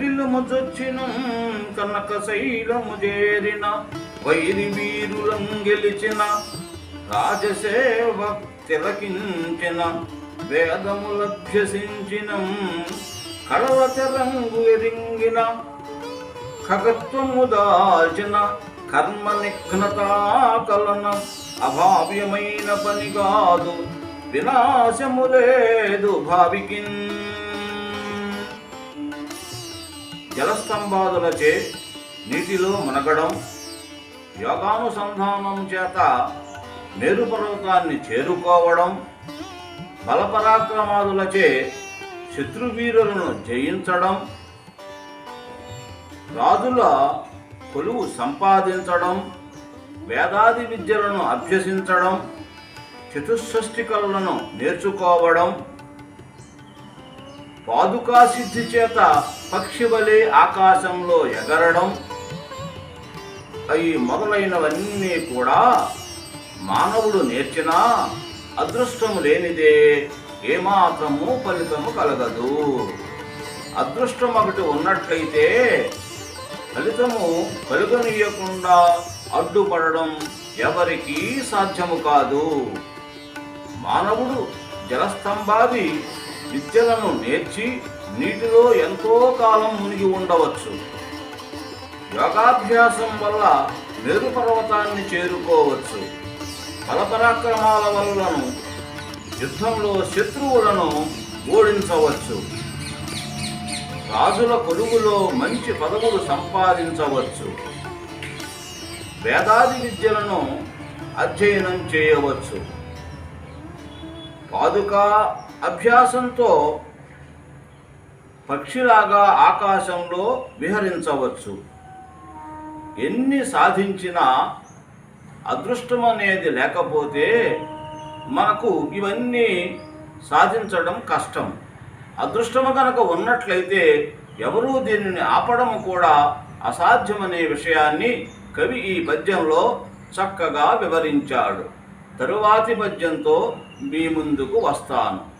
వచ్చిన కనక శైలము చేరిన వైరి వీరులం గెలిచిన రాజసేవ తిలకించిన వేదములభ్యసించిన తెరంగు ఎరింగిన ఖగత్వము దాల్చిన కర్మ నిఘ్నతా కలన అభావ్యమైన పని కాదు వినాశము లేదు భావికిన్. జలస్తంభాదులచే నీటిలో మునగడం యోగానుసంధానం చేత మేరుపర్వతాన్ని చేరుకోవడం బలపరాక్రమాదులచే శత్రువీరులను జయించడం రాజుల కొలువు సంపాదించడం వేదాది విద్యలను అభ్యసించడం చతుషష్టికలను నేర్చుకోవడం పాదుకా సిద్ధి చేత పక్షివలే ఆకాశంలో ఎగరడం. అవి మొదలైనవన్నీ కూడా మానవుడు నేర్చినా అదృష్టము లేనిదే ఏమాత్రము ఫలితము కలగదు. అదృష్టం ఒకటి ఉన్నట్లయితే ఫలితము కలుగనీయకుండా అడ్డుపడడం ఎవరికీ సాధ్యము కాదు. మానవుడు జలస్తంభాది విద్యలను నేర్చి నీటిలో ఎంతో కాలం మునిగి ఉండవచ్చు. యోగాభ్యాసం వల్ల మేరు పర్వతాన్ని చేరుకోవచ్చు. బలపరాక్రమాల వల్లను యుద్ధంలో శత్రువులను ఓడించవచ్చు. రాజుల కొలువులో మంచి పదవులు సంపాదించవచ్చు. వేదాది విద్యలను అధ్యయనం చేయవచ్చు. పాదుకా అభ్యాసంతో పక్షిలాగా ఆకాశంలో విహరించవచ్చు. ఎన్ని సాధించినా అదృష్టం అనేది లేకపోతే మనకు ఇవన్నీ సాధించడం కష్టం. అదృష్టము కనుక ఉన్నట్లయితే ఎవరూ దీనిని ఆపడం కూడా అసాధ్యమనే విషయాన్ని కవి ఈ పద్యంలో చక్కగా వివరించాడు. తరువాతి పద్యంతో మీ ముందుకు వస్తాను.